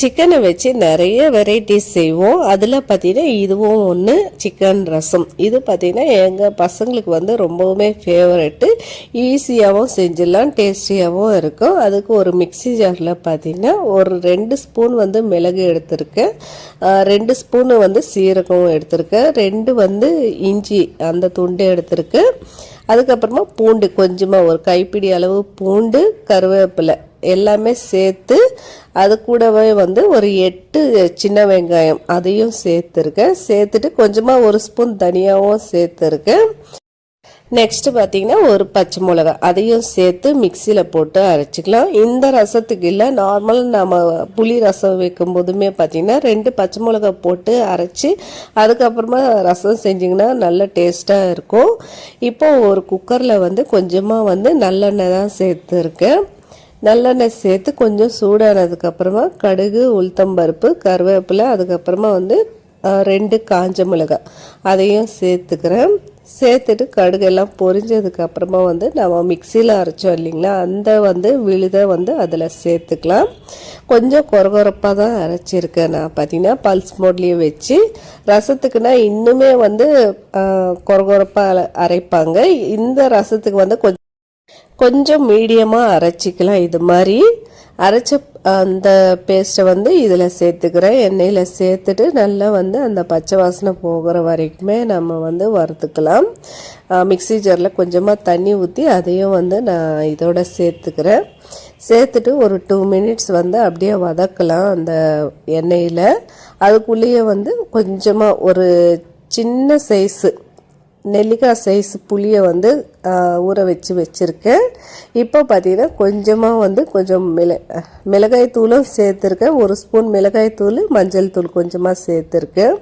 சிக்கனை வச்சு நிறைய வெரைட்டிஸ் செய்வோம். அதில் பார்த்தீங்கன்னா இதுவும் ஒன்று சிக்கன் ரசம். இது பார்த்தீங்கன்னா எங்கள் பசங்களுக்கு வந்து ரொம்பவுமே ஃபேவரெட்டு ஈஸியாகவும் செஞ்சிடலாம் டேஸ்டியாகவும் இருக்கும். அதுக்கு ஒரு மிக்ஸி ஜாரில் பார்த்தீங்கன்னா ஒரு ரெண்டு ஸ்பூன் வந்து மிளகு எடுத்திருக்கேன். ரெண்டு ஸ்பூனு வந்து சீரகம் எடுத்திருக்கேன். ரெண்டு வந்து இஞ்சி அந்த துண்டு எடுத்திருக்கேன். அதுக்கப்புறமா பூண்டு கொஞ்சமாக ஒரு கைப்பிடி அளவு பூண்டு கருவேப்பிலை எல்லாமே சேர்த்து அது கூடவே வந்து ஒரு எட்டு சின்ன வெங்காயம் அதையும் சேர்த்துருக்கேன். சேர்த்துட்டு கொஞ்சமாக ஒரு ஸ்பூன் தனியாகவும் சேர்த்துருக்கேன். நெக்ஸ்ட்டு பார்த்தீங்கன்னா ஒரு பச்சை மிளகா. அதையும் சேர்த்து மிக்சியில் போட்டு அரைச்சிக்கலாம். இந்த ரசத்துக்கு இல்லை நார்மல் நம்ம புளி ரசம் வைக்கும் போதுமே பார்த்தீங்கன்னா ரெண்டு பச்சை மிளகா போட்டு அரைச்சி அதுக்கப்புறமா ரசம் செஞ்சிங்கன்னா நல்ல டேஸ்ட்டாக இருக்கும். இப்போ ஒரு குக்கரில் வந்து கொஞ்சமாக வந்து நல்லெண்ணெய் தான் சேர்த்துருக்கேன். நல்லெண்ணெய் சேர்த்து கொஞ்சம் சூடானதுக்கப்புறமா கடுகு உளுத்தம்பருப்பு கருவேப்பிலை அதுக்கப்புறமா வந்து ரெண்டு காஞ்ச மிளகாய் அதையும் சேர்த்துக்கிறேன். சேர்த்துட்டு கடுகு எல்லாம் பொரிஞ்சதுக்கு அப்புறமா வந்து நம்ம மிக்சியில் அரைச்சோம் இல்லைங்களா? அந்த வந்து விழுதை வந்து அதில் சேர்த்துக்கலாம். கொஞ்சம் குறகுறப்பாக தான் அரைச்சிருக்கேன் நான். பார்த்தீங்கன்னா பல்ஸ் மோட்லேயே வச்சு ரசத்துக்குன்னா இன்னுமே வந்து குறகுறப்பாக அரைப்பாங்க. இந்த ரசத்துக்கு வந்து கொஞ்சம் கொஞ்சம் மீடியமாக அரைச்சிக்கலாம். இது மாதிரி அரைச்ச அந்த பேஸ்ட்டை வந்து இதில் சேர்த்துக்கிறேன். எண்ணெயில் சேர்த்துட்டு நல்லா வந்து அந்த பச்சை வாசனை போகிற வரைக்குமே நம்ம வந்து வறுத்துக்கலாம். மிக்ஸி ஜாரில் கொஞ்சமாக தண்ணி ஊற்றி அதையும் வந்து நான் இதோட சேர்த்துக்கிறேன். சேர்த்துட்டு ஒரு டூ மினிட்ஸ் வந்து அப்படியே வதக்கலாம் அந்த எண்ணெயில். அதுக்குள்ளேயே வந்து கொஞ்சமாக ஒரு சின்ன சைஸு நெல்லிக்காய் சைஸ் புளியை வந்து ஊற வச்சு வச்சுருக்கேன் இப்போ பார்த்தீங்கன்னா கொஞ்சமாக வந்து கொஞ்சம் மிள மிளகாய் தூளும் சேர்த்துருக்கேன் ஒரு ஸ்பூன் மிளகாய் தூள் மஞ்சள் தூள் கொஞ்சமாக சேர்த்துருக்கேன்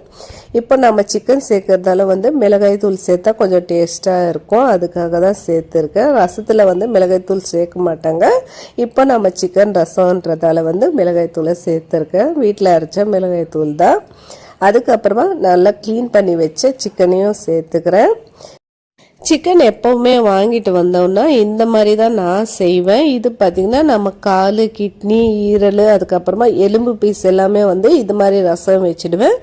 இப்போ நம்ம சிக்கன் சேர்க்கறதால வந்து மிளகாய் தூள் சேர்த்தா கொஞ்சம் டேஸ்ட்டாக இருக்கும். அதுக்காக தான் சேர்த்துருக்கேன் ரசத்தில் வந்து மிளகாய் தூள் சேர்க்க மாட்டாங்க. இப்போ நம்ம சிக்கன் ரசம்ன்றதால வந்து மிளகாய் தூளை சேர்த்துருக்கேன் வீட்டில் அரைச்ச மிளகாய் தூள் தான். அதுக்கப்புறமா நல்லா க்ளீன் பண்ணி வச்ச சிக்கனையும் சேர்த்துக்கிறேன். சிக்கன் எப்போவுமே வாங்கிட்டு வந்தோம்னா இந்த மாதிரி தான் நான் செய்வேன். இது பார்த்திங்கன்னா நம்ம கால் கிட்னி ஈரல் அதுக்கப்புறமா எலும்பு பீஸ் எல்லாமே வந்து இது மாதிரி ரசம் வச்சுடுவேன்.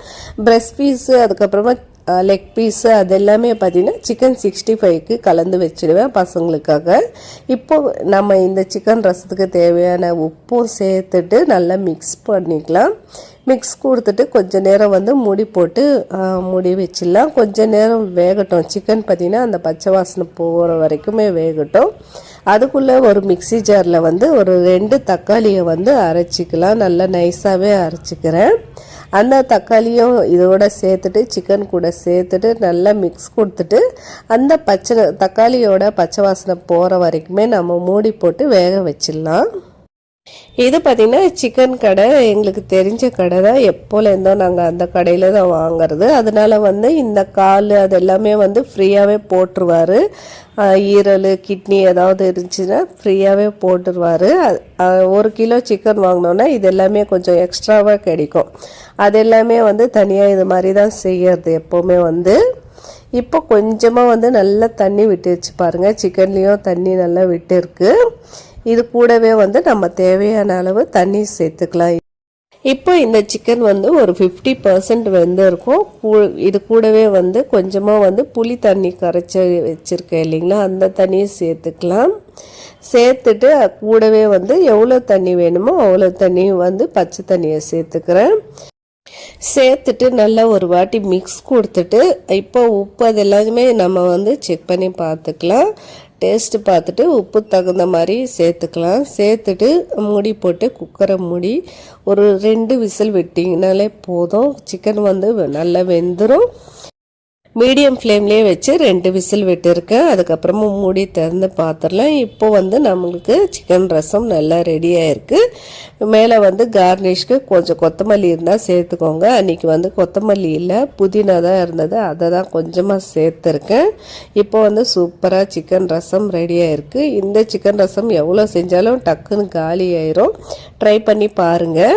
பிரஸ்ட் பீஸு அதுக்கப்புறமா லெக் பீஸு அது எல்லாமே பார்த்தீங்கன்னா சிக்கன் சிக்ஸ்டி ஃபைவ்க்கு கலந்து வச்சுடுவேன் பசங்களுக்காக. இப்போ நம்ம இந்த சிக்கன் ரசத்துக்கு தேவையான உப்பும் சேர்த்துட்டு நல்லா மிக்ஸ் பண்ணிக்கலாம். மிக்ஸ் கொடுத்துட்டு கொஞ்ச நேரம் வந்து மூடி போட்டு முடி வச்சிடலாம். கொஞ்ச நேரம் வேகட்டும். சிக்கன் பார்த்தீங்கன்னா அந்த பச்சை வாசனை போகிற வரைக்குமே வேகட்டும். அதுக்குள்ளே ஒரு மிக்ஸி ஜாரில் வந்து ஒரு ரெண்டு தக்காளியை வந்து அரைச்சிக்கலாம். நல்லா நைஸாகவே அரைச்சிக்கிறேன். அந்த தக்காளியும் இதோட சேர்த்துட்டு சிக்கன் கூட சேர்த்துட்டு நல்லா மிக்ஸ் கொடுத்துட்டு அந்த பச்சை தக்காளியோட பச்சை வாசனை போகிற வரைக்குமே நம்ம மூடி போட்டு வேக வச்சிடலாம். இது பார்த்திங்கன்னா சிக்கன் கடை. எங்களுக்கு தெரிஞ்ச கடை தான். எப்போலேருந்தோ நாங்கள் அந்த கடையில் தான் வாங்குறது. அதனால் வந்து இந்த கால் அது எல்லாமே வந்து ஃப்ரீயாகவே போட்டுருவாரு. ஈரல் கிட்னி ஏதாவது இருந்துச்சுன்னா ஃப்ரீயாகவே போட்டுருவாரு. ஒரு கிலோ சிக்கன் வாங்கினோன்னா இது எல்லாமே கொஞ்சம் எக்ஸ்ட்ராவாக கிடைக்கும். அது எல்லாமே வந்து தனியாக இது மாதிரி தான் செய்யறது எப்போவுமே வந்து. இப்போ கொஞ்சமாக வந்து நல்லா தண்ணி விட்டுருச்சு பாருங்கள் சிக்கன்லேயும் தண்ணி நல்லா விட்டுருக்கு இது கூடவே வந்து நம்ம தேவையான அளவு தண்ணி சேர்த்துக்கலாம். இப்போ இந்த சிக்கன் வந்து ஒரு ஃபிஃப்டி பர்சன்ட் வெந்திருக்கும் கூ- இது கூடவே வந்து கொஞ்சமாக வந்து புளி தண்ணி கரைச்சி வச்சுருக்கேன் இல்லைங்களா? அந்த தண்ணியை சேர்த்துக்கலாம். சேர்த்துட்டு கூடவே வந்து எவ்வளோ தண்ணி வேணுமோ அவ்வளோ தண்ணியும் வந்து பச்சை தண்ணியை சேர்த்துக்கிறேன். சேர்த்துட்டு நல்லா ஒரு வாட்டி மிக்ஸ் கொடுத்துட்டு இப்போ உப்பு அது எல்லாமே நம்ம வந்து செக் பண்ணி பார்த்துக்கலாம். டேஸ்ட்டு பார்த்துட்டு உப்பு தகுந்த மாதிரி சேர்த்துக்கலாம். சேர்த்துட்டு மூடி போட்டு குக்கரை மூடி ஒரு ரெண்டு விசில் விட்டிங்கனாலே போதும். சிக்கன் வந்து நல்லா வெந்துடும் மீடியம் ஃப்ளேம்லேயே வச்சு ரெண்டு விசில் விட்டுருக்கேன் அதுக்கப்புறமா மூடி திறந்து பார்த்துடலாம் இப்போ வந்து நம்மளுக்கு சிக்கன் ரசம் நல்லா ரெடியாகிருக்கு மேலே வந்து கார்னிஷ்க்கு கொஞ்சம் கொத்தமல்லி இருந்தால் சேர்த்துக்கோங்க. அன்றைக்கி வந்து கொத்தமல்லி இல்லை புதினா தான் இருந்தது. அதை தான் கொஞ்சமாக சேர்த்துருக்கேன். இப்போ வந்து சூப்பராக சிக்கன் ரசம் ரெடியாகிருக்கு இந்த சிக்கன் ரசம் எவ்வளோ செஞ்சாலும் டக்குன்னு காலி ஆயிரும். ட்ரை பண்ணி பாருங்கள்